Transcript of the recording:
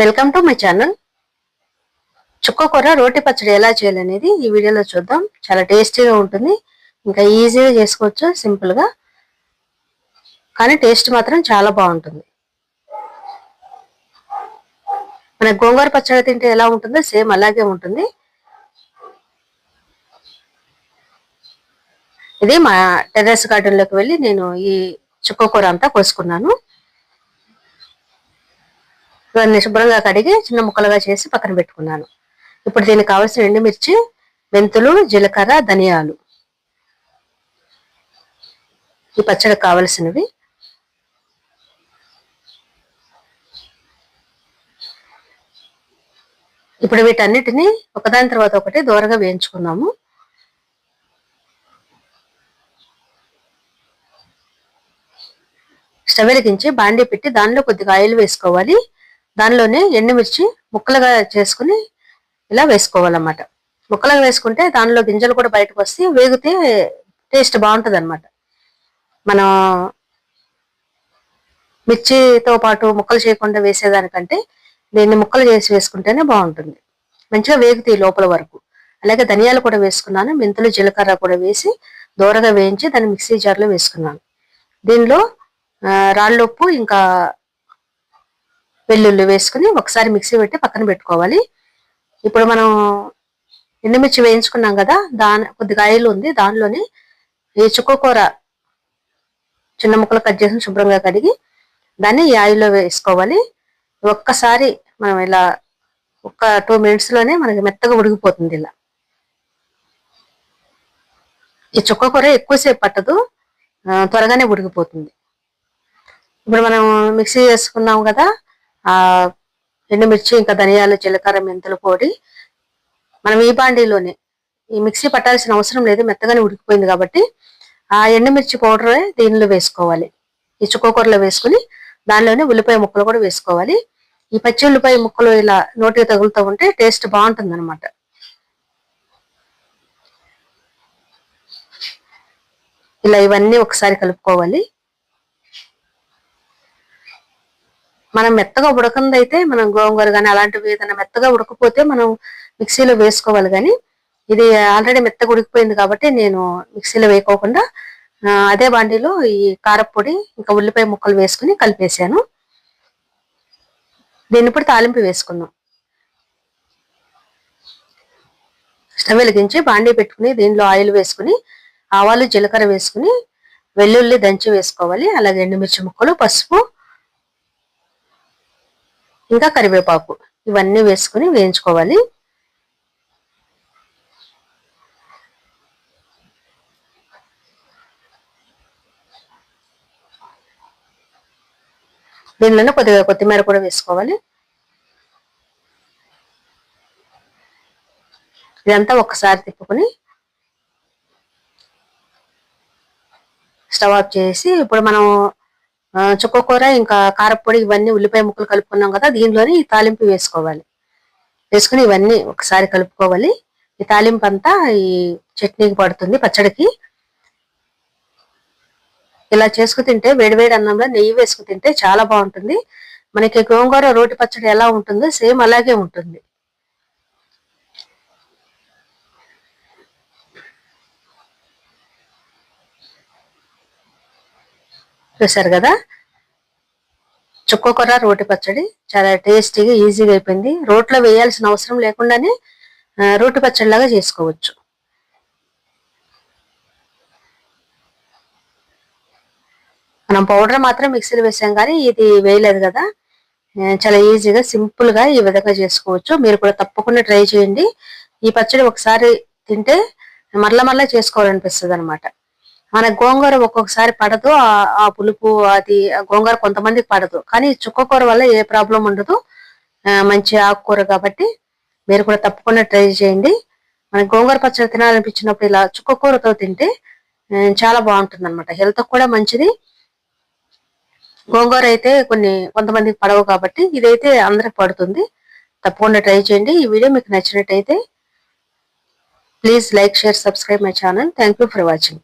Welcome to my channel చుక్క కూర రోటి పచ్చడి ఎలా చేయాలనేది ఈ వీడియోలో చూద్దాం. చాలా టేస్టీగా ఉంటుంది. ఇంకా ఈజీగా చేసుకోవచ్చు సింపుల్గా కానీ టేస్ట్ మాత్రం చాలా బాగుంటుంది. మన గోంగూర పచ్చడి తింటే ఎలా ఉంటుందో సేమ్ అలాగే ఉంటుంది. ఇది మా టెర్రస్ గార్డెన్లోకి వెళ్ళి నేను ఈ చుక్క కూర అంతా కోసుకున్నాను. ఇవన్నీ శుభ్రంగా కడిగి చిన్న ముక్కలుగా చేసి పక్కన పెట్టుకున్నాను. ఇప్పుడు దీనికి కావాల్సిన ఎండుమిర్చి మెంతులు జీలకర్ర ధనియాలు. ఈ పచ్చడికి కావలసినవి. ఇప్పుడు వీటన్నిటిని ఒకదాని తర్వాత ఒకటి దూరగా వేయించుకున్నాము. స్టవ్ వెలిగించి బాండీ పెట్టి దానిలో కొద్దిగా ఆయిల్ వేసుకోవాలి. దానిలోనే ఎండుమిర్చి ముక్కలుగా చేసుకుని ఇలా వేసుకోవాలన్నమాట. ముక్కలుగా వేసుకుంటే దానిలో గింజలు కూడా బయటకు వస్తే వేగితే టేస్ట్ బాగుంటుంది అనమాట మనం మిర్చితో పాటు ముక్కలు చేయకుండా వేసేదానికంటే దీన్ని ముక్కలు చేసి వేసుకుంటేనే బాగుంటుంది. మంచిగా వేగుతాయి లోపల వరకు. అలాగే ధనియాలు కూడా వేసుకున్నాను మెంతులు జీలకర్ర కూడా వేసి దూరగా వేయించి దాన్ని మిక్సీ జార్లో వేసుకున్నాను. దీనిలో రాళ్ళొప్పు ఇంకా వెల్లుల్లి వేసుకుని ఒకసారి మిక్సీ పెట్టి పక్కన పెట్టుకోవాలి. ఇప్పుడు మనం ఎండుమిర్చి వేయించుకున్నాం కదా దాని కొద్దిగా ఆయిల్ ఉంది దానిలోని ఈ చుక్కకూర చిన్న ముక్కలు కట్ చేసి శుభ్రంగా కడిగి దాన్ని ఈ ఆయిల్లో వేసుకోవాలి. ఒక్కసారి మనం ఇలా ఒక టూ మినిట్స్లోనే మనకి మెత్తగా ఉడికిపోతుంది ఇలా. ఈ చుక్కకూర ఎక్కువసేపు పట్టదు త్వరగానే ఉడికిపోతుంది. ఇప్పుడు మనం మిక్సీ చేసుకున్నాం కదా ఆ ఎండుమిర్చి ఇంకా ధనియాలు జీలకర్ర మెంతుల పొడి. మనం ఈ బాండీలోనే ఈ మిక్సీ పట్టాల్సిన అవసరం లేదు మెత్తగానే ఉడికిపోయింది కాబట్టి ఆ ఎండుమిర్చి పౌడర్ దీనిలో వేసుకోవాలి. ఈ చుక్కకూరలో వేసుకుని దానిలోనే ఉల్లిపాయ ముక్కలు కూడా వేసుకోవాలి. ఈ పచ్చి ఉల్లిపాయ ముక్కలు ఇలా నోటికి తగులుతూ ఉంటే టేస్ట్ బాగుంటుంది అనమాట ఇలా ఇవన్నీ ఒకసారి కలుపుకోవాలి. మనం మెత్తగా ఉడకంది అయితే మనం గోంగూర కానీ అలాంటివి ఏదైనా మెత్తగా ఉడకపోతే మనం మిక్సీలో వేసుకోవాలి కానీ ఇది ఆల్రెడీ మెత్తగా ఉడికిపోయింది కాబట్టి నేను మిక్సీలో వేయకోకుండా అదే బాండీలో ఈ కారపొడి ఇంకా ఉల్లిపాయ ముక్కలు వేసుకుని కలిపేసాను దీన్ని ఇప్పుడు తాలింపు వేసుకుందాం. స్టవ్ వెలిగించి బాండీ పెట్టుకుని దీనిలో ఆయిల్ వేసుకుని ఆవాలు జీలకర్ర వేసుకుని వెల్లుల్లి దంచి వేసుకోవాలి. అలాగే ఎండుమిర్చి ముక్కలు పసుపు ఇంకా కరివేపాకు ఇవన్నీ వేసుకుని వేయించుకోవాలి. దీనిలోనే కొద్దిగా కొత్తిమీర కూడా వేసుకోవాలి. ఇదంతా ఒకసారి తిప్పుకొని స్టవ్ ఆఫ్ చేసి ఇప్పుడు మనం చుక్కకూర ఇంకా కారపొడి ఇవన్నీ ఉల్లిపాయ ముక్కలు కలుపుకున్నాం కదా దీనిలోని ఈ తాలింపు వేసుకోవాలి. వేసుకుని ఇవన్నీ ఒకసారి కలుపుకోవాలి. ఈ తాలింపు అంతా ఈ చట్నీకి పడుతుంది పచ్చడికి. ఇలా చేసుకు తింటే వేడివేడి అన్నంలో నెయ్యి వేసుకు తింటే చాలా బాగుంటుంది. మనకి గోంగూర రోటి పచ్చడి ఎలా ఉంటుందో సేమ్ అలాగే ఉంటుంది. చూసారు కదా? చుక్కకూర రోటి పచ్చడి చాలా టేస్టీగా ఈజీగా అయిపోయింది. రోట్లో వేయాల్సిన అవసరం లేకుండానే రోటి పచ్చడిలాగా చేసుకోవచ్చు. మనం పౌడర్ మాత్రం మిక్సీలో వేసాం కానీ ఇది వేయలేదు కదా? చాలా ఈజీగా సింపుల్గా ఈ విధంగా చేసుకోవచ్చు. మీరు కూడా తప్పకుండా ట్రై చేయండి. ఈ పచ్చడి ఒకసారి తింటే మరల మరలా చేసుకోవాలనిపిస్తుంది అనమాట మన గోంగూర ఒక్కొక్కసారి పడదు ఆ పులుపు అది గోంగూర కొంతమందికి పడదు. కానీ చుక్కకూర వల్ల ఏ ప్రాబ్లం ఉండదు. మంచి ఆకుకూర కాబట్టి మీరు కూడా తప్పకుండా ట్రై చేయండి. మన గోంగూర పచ్చడి తినాలనిపించినప్పుడు ఇలా చుక్కకూరతో తింటే చాలా బాగుంటుంది అనమాట హెల్త్ కూడా మంచిది. గోంగూర అయితే కొన్ని కొంతమందికి పడవు కాబట్టి ఇదైతే అందరికి పడుతుంది. తప్పకుండా ట్రై చేయండి. ఈ వీడియో మీకు నచ్చినట్టయితే please like share subscribe my channel. Thank for watching.